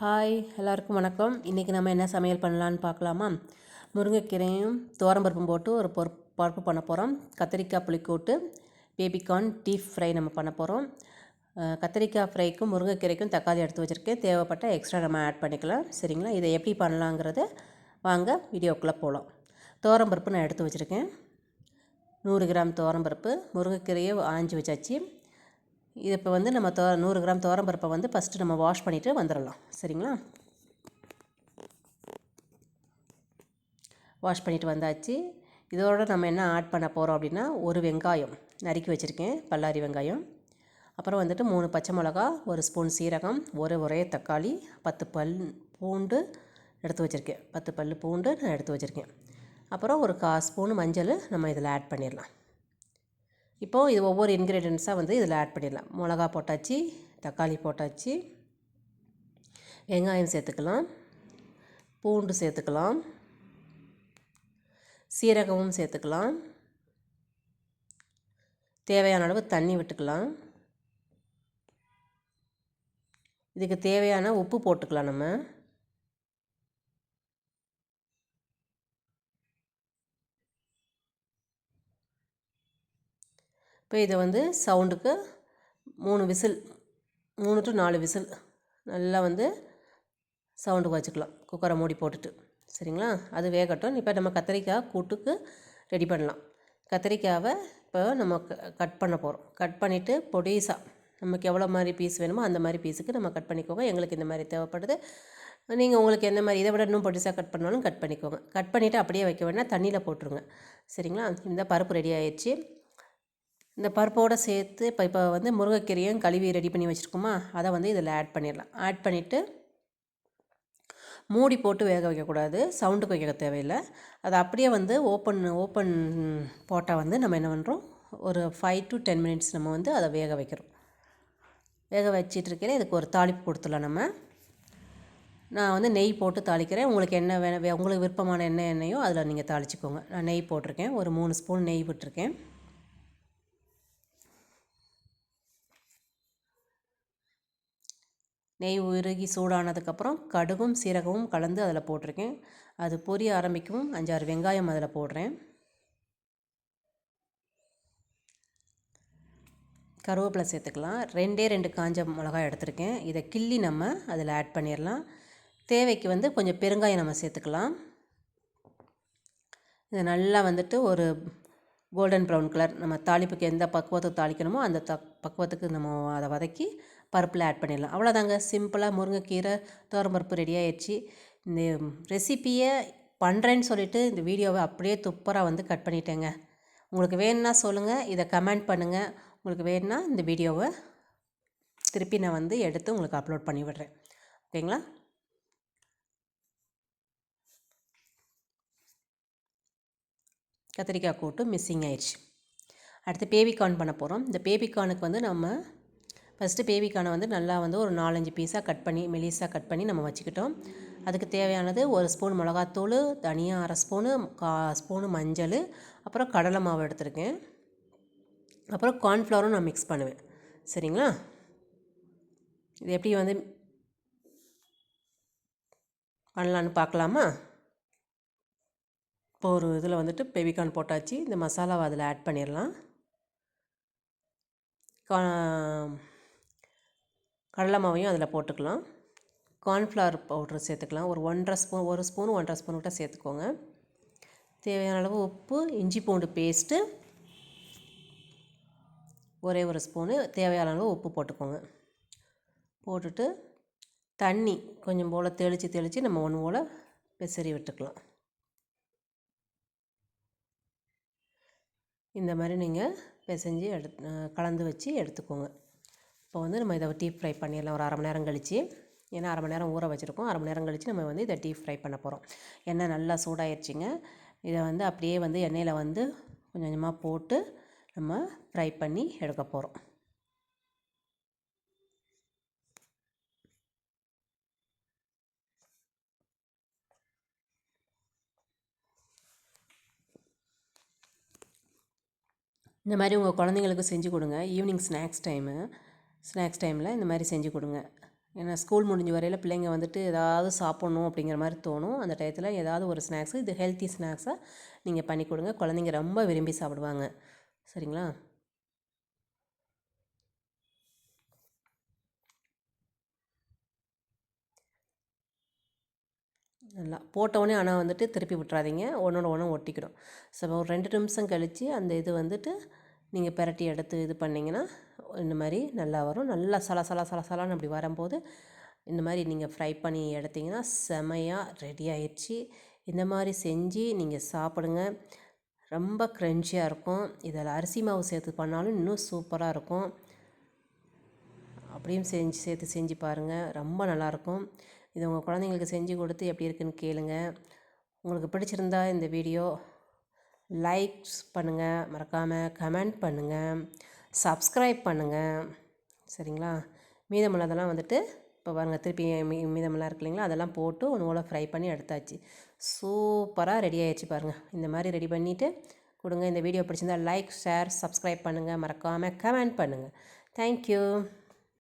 Hi எல்லாருக்கும் வணக்கம். இன்றைக்கி நம்ம என்ன சமையல் பண்ணலான்னு பார்க்கலாமா? முருங்கைக்கீரையும் துவரம்பருப்பும் போட்டு ஒரு பொறு பருப்பு பண்ண போகிறோம் கத்திரிக்காய் புளிக்கூட்டு பேபிகார்ன் டீப் ஃப்ரை நம்ம பண்ண போகிறோம் கத்திரிக்காய் ஃப்ரைக்கும் முருங்கைக்கீரைக்கும் தக்காளி எடுத்து வச்சுருக்கேன். தேவைப்பட்ட எக்ஸ்ட்ரா நம்ம ஆட் பண்ணிக்கலாம். சரிங்களா? இதை எப்படி பண்ணலாங்கிறத வாங்க வீடியோக்குள்ளே போகலாம் துவரம்பருப்பு நான் எடுத்து வச்சுருக்கேன். நூறு கிராம் துவரம்பருப்பு முருங்கைக்கீரையை ஆஞ்சி வச்சாச்சு. இது இப்போ வந்து நம்ம தோ நூறு கிராம் பருப்பை வந்து ஃபஸ்ட்டு நம்ம வாஷ் பண்ணிவிட்டு வந்துடலாம். சரிங்களா? வாஷ் பண்ணிவிட்டு வந்தாச்சு. இதோட நம்ம என்ன ஆட் பண்ண போகிறோம் அப்படின்னா ஒரு வெங்காயம் நறுக்கி வச்சுருக்கேன் பல்லாரி வெங்காயம். அப்புறம் வந்துட்டு மூணு பச்சை மிளகா ஒரு ஸ்பூன் சீரகம் ஒரு ஒரே தக்காளி பத்து பல் பூண்டு எடுத்து வச்சுருக்கேன். பத்து பல் பூண்டு நான் எடுத்து வச்சுருக்கேன். அப்புறம் ஒரு கா ஸ்பூன் மஞ்சள் நம்ம இதில் ஆட் பண்ணிடலாம். இப்போது இது ஒவ்வொரு இன்க்ரீடியன்ஸாக வந்து இதில் ஆட் பண்ணிடலாம். மிளகா போட்டாச்சு தக்காளி போட்டாச்சு வெங்காயம் சேர்த்துக்கலாம் பூண்டு சேர்த்துக்கலாம் சீரகமும் சேர்த்துக்கலாம் தேவையான அளவு தண்ணி விட்டுக்கலாம். இதுக்கு தேவையான உப்பு போட்டுக்கலாம் நம்ம. இப்போ இதை வந்து சவுண்டுக்கு மூணு விசில் மூணு டு நாலு விசில் நல்லா வந்து சவுண்டுக்கு வச்சுக்கலாம். குக்கரை மூடி போட்டுட்டு. சரிங்களா? அது வேகட்டும். இப்போ நம்ம கத்திரிக்காய் கூட்டுக்கு ரெடி பண்ணலாம். கத்திரிக்காவை இப்போ நம்ம கட் பண்ண போகிறோம் கட் பண்ணிவிட்டு பொடிசாக நமக்கு எவ்வளோ மாதிரி பீஸ் வேணுமோ அந்த மாதிரி பீஸுக்கு நம்ம கட் பண்ணிக்கோங்க. எங்களுக்கு இந்த மாதிரி தேவைப்படுது. நீங்கள் உங்களுக்கு எந்த மாதிரி இதை விட இன்னும் பொடிசாக கட் பண்ணாலும் கட் பண்ணிக்கோங்க. கட் பண்ணிவிட்டு அப்படியே வைக்க வேணால் தண்ணியில் போட்டுருங்க. சரிங்களா? இந்த பருப்பு ரெடி ஆயிடுச்சு. இந்த பருப்போடு சேர்த்து இப்போ இப்போ வந்து முருங்கைக்கீரையும் கழுவி ரெடி பண்ணி வச்சுருக்கோமா அதை வந்து இதில் ஆட் பண்ணிடலாம். ஆட் பண்ணிவிட்டு மூடி போட்டு வேக வைக்கக்கூடாது சவுண்டுக்கு வைக்க தேவையில்லை. அதை அப்படியே வந்து ஓப்பன் ஓப்பன் போட்டால் வந்து நம்ம என்ன பண்ணுறோம் ஒரு ஃபைவ் டு டென் மினிட்ஸ் நம்ம வந்து அதை வேக வைக்கிறோம். வேக வச்சிட்டுருக்கிறேன் இதுக்கு ஒரு தாளிப்பு கொடுத்துடலாம் நம்ம. நான் வந்து நெய் போட்டு தாளிக்கிறேன். உங்களுக்கு என்ன வேணும் உங்களுக்கு விருப்பமான என்ன எண்ணெயோ அதில் நீங்கள் தாளிச்சிக்கோங்க. நான் நெய் போட்டிருக்கேன் ஒரு மூணு ஸ்பூன் நெய் விட்டுருக்கேன். நெய் உருகி சூடானதுக்கப்புறம் கடுகும் சீரகமும் கலந்து அதில் போட்டிருக்கேன். அது பொரிய ஆரம்பிக்கவும் அஞ்சாறு வெங்காயம் அதில் போடுறேன். கருவேப்பிலை சேர்த்துக்கலாம். ரெண்டே ரெண்டு காஞ்ச மிளகாய் எடுத்திருக்கேன். இதை கிள்ளி நம்ம அதில் ஆட் பண்ணிடலாம். தேவைக்கு வந்து கொஞ்சம் பெருங்காயம் நம்ம சேர்த்துக்கலாம். இதை நல்லா வந்துட்டு ஒரு கோல்டன் ப்ரௌன் கலர் நம்ம தாளிப்புக்கு எந்த பக்குவத்துக்கு தாளிக்கணுமோ அந்த த பக்குவத்துக்கு நம்ம அதை வதக்கி பருப்பில் ஆட் பண்ணிடலாம். அவ்வளோதாங்க. சிம்பிளாக முருங்கைக்கீரை பருப்பு ரெடி ஆயிடுச்சு. இந்த ரெசிப்பியை பண்ணுறேன்னு சொல்லிவிட்டு இந்த வீடியோவை அப்படியே துப்பராக வந்து கட் பண்ணிட்டேங்க. உங்களுக்கு வேணும்னா சொல்லுங்கள் இதை கமெண்ட் பண்ணுங்கள் உங்களுக்கு வேணும்னா இந்த வீடியோவை திருப்பி நான் வந்து எடுத்து உங்களுக்கு அப்லோட் பண்ணி விடுறேன். ஓகேங்களா கத்திரிக்காய் கூட்டு மிஸ்ஸிங் ஆயிடுச்சு. அடுத்து பேபிகார்ன் பண்ண போகிறோம் இந்த பேபிகார்னுக்கு வந்து நம்ம ஃபஸ்ட்டு பேபிக்கான வந்து நல்லா வந்து ஒரு நாலஞ்சு பீஸாக கட் பண்ணி மெலிசாக கட் பண்ணி நம்ம வச்சுக்கிட்டோம். அதுக்கு தேவையானது ஒரு ஸ்பூன் மிளகாத்தூள் தனியாக அரை ஸ்பூனு கா ஸ்பூனு மஞ்சள் அப்புறம் கடலை மாவு எடுத்திருக்கேன். அப்புறம் கார்ன்ஃப்ளவரும் நான் மிக்ஸ் பண்ணுவேன். சரிங்களா? இது எப்படி வந்து பண்ணலான்னு பார்க்கலாமா? இப்போ ஒரு இதில் வந்துட்டு பெபிகார்ன் போட்டாச்சு. இந்த மசாலாவை அதில் ஆட் பண்ணிடலாம். கா கடலை மாவையும் அதில் போட்டுக்கலாம். கார்ன்ஃப்ளவர் பவுட்ரு சேர்த்துக்கலாம். ஒரு ஒன்றரை ஸ்பூன் ஒரு ஸ்பூன் ஒன்றரை ஸ்பூன் கிட்ட சேர்த்துக்கோங்க. தேவையான அளவு உப்பு இஞ்சி பூண்டு பேஸ்ட்டு ஒரே ஒரு ஸ்பூனு தேவையான அளவு உப்பு போட்டுக்கோங்க. போட்டுட்டு தண்ணி கொஞ்சம் போல் தெளித்து தெளித்து நம்ம ஒன்று போல் பெசரி விட்டுக்கலாம். இந்த மாதிரி நீங்கள் பிசைஞ்சு எடு கலந்து வச்சு எடுத்துக்கோங்க. இப்போ வந்து நம்ம இதை டீப் ஃப்ரை பண்ணிடலாம் ஒரு அரை மணி நேரம் கழித்து ஏன்னா அரை மணி நேரம் ஊற வச்சுருக்கோம். அரை மணி நேரம் கழித்து நம்ம வந்து இதை டீப் ஃப்ரை பண்ண போகிறோம் எண்ணெய் நல்லா சூடாயிருச்சுங்க. இதை வந்து அப்படியே வந்து எண்ணெயில் வந்து கொஞ்சம் கொஞ்சமாக போட்டு நம்ம ஃப்ரை பண்ணி எடுக்க போகிறோம் இந்த மாதிரி உங்கள் குழந்தைங்களுக்கு செஞ்சு கொடுங்க. Evening snacks time. ஸ்நாக்ஸ் டைமில் இந்த மாதிரி செஞ்சு கொடுங்க. ஏன்னா ஸ்கூல் முடிஞ்ச வரையில் பிள்ளைங்க வந்துட்டு ஏதாவது சாப்பிட்ணும் அப்படிங்கிற மாதிரி தோணும். அந்த டயத்தில் ஏதாவது ஒரு ஸ்நாக்ஸு இது ஹெல்த்தி ஸ்நாக்ஸாக நீங்கள் பண்ணி கொடுங்க. குழந்தைங்க ரொம்ப விரும்பி சாப்பிடுவாங்க. சரிங்களா? நல்லா. போட்டவுடனே ஆனால் வந்துட்டு திருப்பி விட்றாதீங்க ஒன்றோட ஒன்று ஒட்டிக்கிடும். ஸோ ஒரு ரெண்டு நிமிஷம் கழித்து அந்த இது வந்துட்டு நீங்கள் பெரட்டி எடுத்து இது பண்ணிங்கன்னா இந்த மாதிரி நல்லா வரும். நல்லா சல சல சல சலான்னு அப்படி வரும்போது இந்த மாதிரி நீங்கள் ஃப்ரை பண்ணி எடுத்திங்கன்னா செமையாக ரெடி ஆயிடுச்சு இந்த மாதிரி செஞ்சு நீங்கள் சாப்பிடுங்க. ரொம்ப க்ரன்ச்சியாக இருக்கும். இதில் அரிசி மாவு சேர்த்து பண்ணாலும் இன்னும் சூப்பராக இருக்கும். அப்படியும் செஞ்சு சேர்த்து செஞ்சு பாருங்கள் ரொம்ப நல்லாயிருக்கும் இது உங்கள் குழந்தைங்களுக்கு செஞ்சு கொடுத்து எப்படி இருக்குன்னு கேளுங்க. உங்களுக்கு பிடிச்சிருந்தா இந்த வீடியோ லைக்ஸ் பண்ணுங்கள் மறக்காமல் கமெண்ட் பண்ணுங்கள் சப்ஸ்கிரைப் பண்ணுங்கள் சரிங்களா? மீதமுள்ளதெல்லாம் வந்துட்டு இப்போ பாருங்கள் திருப்பி மீ மீதமெல்லாம் இருக்கு இல்லைங்களா? அதெல்லாம் போட்டு ஒன்று ஃப்ரை பண்ணி எடுத்தாச்சு. சூப்பராக ரெடி ஆகிடுச்சு பாருங்கள் இந்த மாதிரி ரெடி பண்ணிவிட்டு கொடுங்க. இந்த வீடியோ பிடிச்சிருந்தா லைக் ஷேர் சப்ஸ்கிரைப் பண்ணுங்கள் மறக்காமல் கமெண்ட் பண்ணுங்கள் தேங்க்யூ